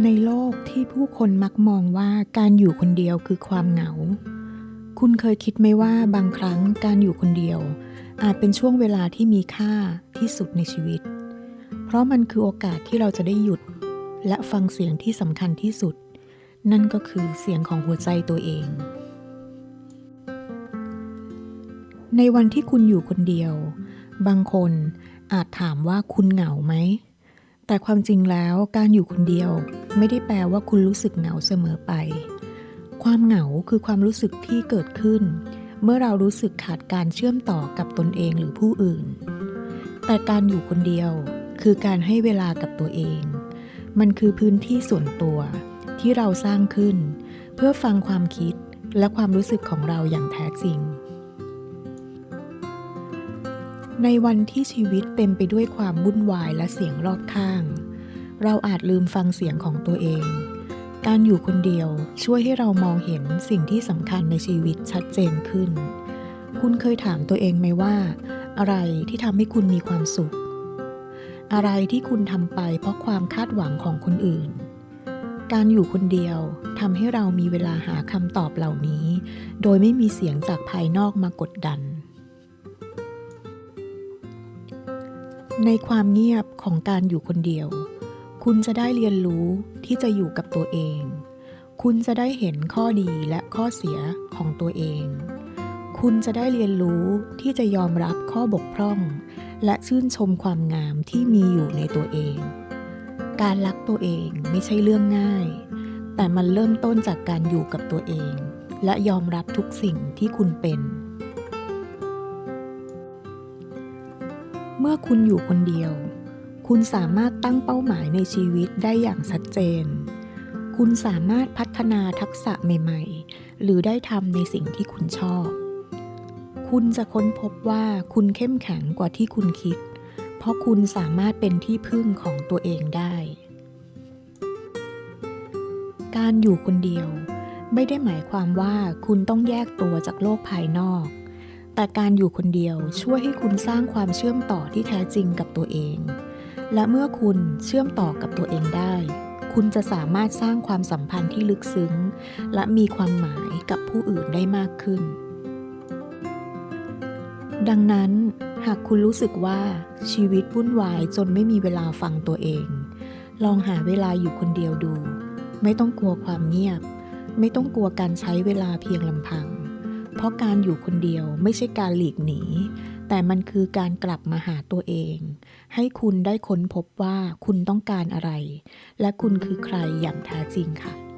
ในโลกที่ผู้คนมักมองว่าการอยู่คนเดียวคือความเหงา คุณเคยคิดไหมว่าบางครั้งการอยู่คนเดียว อาจเป็นช่วงเวลาที่มีค่าที่สุดในชีวิต เพราะมันคือโอกาสที่เราจะได้หยุด และฟังเสียงที่สำคัญที่สุด นั่นก็คือเสียงของหัวใจตัวเอง ในวันที่คุณอยู่คนเดียว บางคนอาจถามว่าคุณเหงาไหม แต่ความจริงแล้วการอยู่คนเดียว ไม่ได้แปลว่าคุณรู้สึกเหงาเสมอไป ความเหงาคือความรู้สึกที่เกิดขึ้น เมื่อเรารู้สึกขาดการเชื่อมต่อกับตนเองหรือผู้อื่น แต่การอยู่คนเดียวคือการให้เวลากับตัวเอง มันคือพื้นที่ส่วนตัวที่เราสร้างขึ้น เพื่อฟังความคิดและความรู้สึกของเราอย่างแท้จริง ในวันที่ชีวิตเต็มไปด้วยความวุ่นวายและเสียงรอบข้าง เราอาจลืมฟังเสียงของตัวเอง การอยู่คนเดียวช่วยให้เรามองเห็นสิ่งที่สำคัญในชีวิตชัดเจนขึ้น คุณเคยถามตัวเองไหมว่า อะไรที่ทำให้คุณมีความสุข อะไรที่คุณทำไปเพราะความคาดหวังของคนอื่น การอยู่คนเดียวทำให้เรามีเวลาหาคำตอบเหล่านี้ โดยไม่มีเสียงจากภายนอกมากดดัน ในความเงียบของการอยู่คนเดียว คุณจะได้เรียนรู้ที่จะอยู่กับตัวเอง คุณจะได้เห็นข้อดีและข้อเสียของตัวเอง คุณจะได้เรียนรู้ที่จะยอมรับข้อบกพร่อง และชื่นชมความงามที่มีอยู่ในตัวเอง การรักตัวเองไม่ใช่เรื่องง่าย แต่มันเริ่มต้นจากการอยู่กับตัวเอง และยอมรับทุกสิ่งที่คุณเป็น เมื่อคุณอยู่คนเดียว คุณสามารถตั้งเป้าหมายในชีวิตได้อย่างชัดเจน คุณสามารถพัฒนาทักษะใหม่ ๆ หรือได้ทำในสิ่งที่คุณชอบ คุณจะค้นพบว่าคุณเข้มแข็งกว่าที่คุณคิด เพราะคุณสามารถเป็นที่พึ่งของตัวเองได้ การอยู่คนเดียว ไม่ได้หมายความว่าคุณต้องแยกตัวจากโลกภายนอก แต่การอยู่คนเดียวช่วยให้คุณสร้างความเชื่อมต่อที่แท้จริงกับตัวเอง และเมื่อคุณเชื่อมต่อกับตัวเองได้ คุณจะสามารถสร้างความสัมพันธ์ที่ลึกซึ้ง และมีความหมายกับผู้อื่นได้มากขึ้น ดังนั้น หากคุณรู้สึกว่าชีวิตวุ่นวายจนไม่มีเวลาฟังตัวเอง ลองหาเวลาอยู่คนเดียวดู ไม่ต้องกลัวความเงียบ ไม่ต้องกลัวการใช้เวลาเพียงลำพัง เพราะการอยู่คนเดียวไม่ใช่การหลีกหนี แต่มันคือการกลับมาหาตัวเอง ให้คุณได้ค้นพบว่าคุณต้องการอะไร และคุณคือใครอย่างแท้จริงค่ะ